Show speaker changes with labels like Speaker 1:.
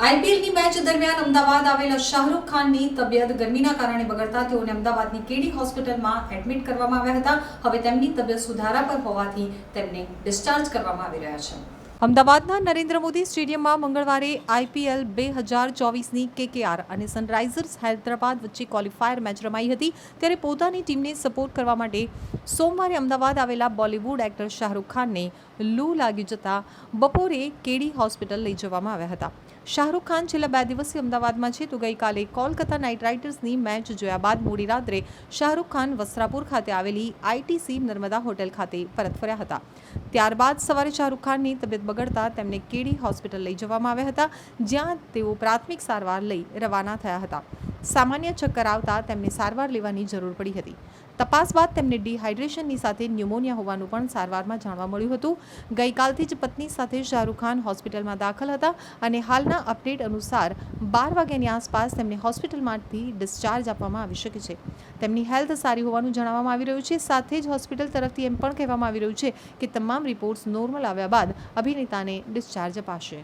Speaker 1: આઈપીએલની મેચ દરમિયાન અમદાવાદ આવેલા શાહરૂખ ખાનની તબિયત ગરમીના કારણે બગડતા તેઓને અમદાવાદની કેડી હોસ્પિટલમાં એડમિટ કરવામાં આવ્યા હતા. હવે તેમની તબિયત સુધારા પર હોવાથી તેમને ડિસ્ચાર્જ કરવામાં આવી રહ્યા છે. અમદાવાદના નરેન્દ્ર મોદી સ્ટેડિયમમાં મંગળવારે આઈપીએલ બે હજાર ચોવીસની કેકેઆર અને સનરાઇઝર્સ હૈદરાબાદ વચ્ચે ક્વોલિફાયર મેચ રમાઈ હતી. ત્યારે પોતાની ટીમને સપોર્ટ કરવા માટે સોમવારે અમદાવાદ આવેલા બોલિવૂડ એક્ટર શાહરૂખ ખાનને લૂ લાગી જતા બપોરે કેડી હોસ્પિટલ લઈ જવામાં આવ્યા હતા. શાહરૂખ ખાન છેલ્લા બે દિવસથી અમદાવાદમાં છે તો ગઈકાલે કોલકાતા નાઇટ રાઇડર્સની મેચ જોયા બાદ મોડી રાત્રે શાહરૂખ ખાન વસ્ત્રાપુર ખાતે આવેલી આઈટીસી નર્મદા હોટેલ ખાતે પરત ફર્યા હતા. ત્યારબાદ સવારે શાહરૂખ ખાનની તબિયત બગડતા તેમને કેડી હોસ્પિટલ લઈ જવામાં આવ્યા હતા, જ્યાં તેઓ પ્રાથમિક સારવાર લઈ રવાના થયા હતા. સામાન્ય ચક્કર આવતા તેમને સારવાર લેવાની જરૂર પડી હતી. તપાસ બાદ તેમને ડિહાઇડ્રેશનની સાથે ન્યુમોનિયા હોવાનું પણ સારવારમાં જાણવા મળ્યું હતું. ગઈકાલથી જ પત્ની સાથે શાહરૂખ ખાન હોસ્પિટલમાં દાખલ હતા અને હાલના અપડેટ અનુસાર બાર વાગ્યાની આસપાસ તેમને હોસ્પિટલમાંથી ડિસ્ચાર્જ આપવામાં આવી શકે છે. તેમની હેલ્થ સારી હોવાનું જણાવવામાં આવી રહ્યું છે. સાથે જ હોસ્પિટલ તરફથી એમ પણ કહેવામાં આવી રહ્યું છે કે તમામ રિપોર્ટ્સ નોર્મલ આવ્યા બાદ અભિનેતાને ડિસ્ચાર્જ અપાશે.